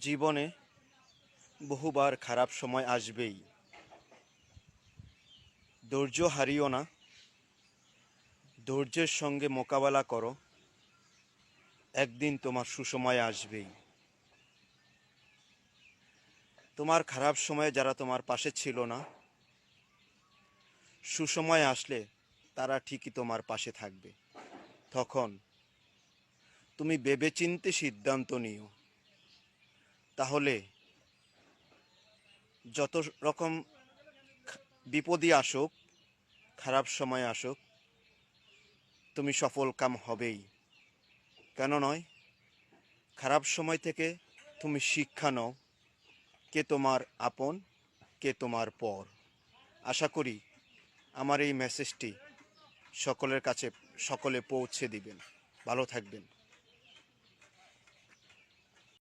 জীবনে বহুবার খারাপ সময় আসবেই। ধৈর্য হারিও না। ধৈর্যের সঙ্গে মোকাবেলা করো। একদিন তোমার সুসময় আসবেই। তোমার খারাপ সময়ে যারা তোমার পাশে ছিল না, সুসময় আসলে তারা ঠিকই তোমার পাশে থাকবে। তখন তুমি ভেবেচিন্তে সিদ্ধান্ত নিও। তাহলে যত রকম বিপদই আসুক, খারাপ সময় আসুক, তুমি সফল কাম হবেই। কেন নয়? খারাপ সময় থেকে তুমি শিক্ষা নাও, কে তোমার আপন, কে তোমার পর। আশা করি আমার এই মেসেজটি সকলের কাছে, সকলে পৌঁছে দিবেন। ভালো থাকবেন।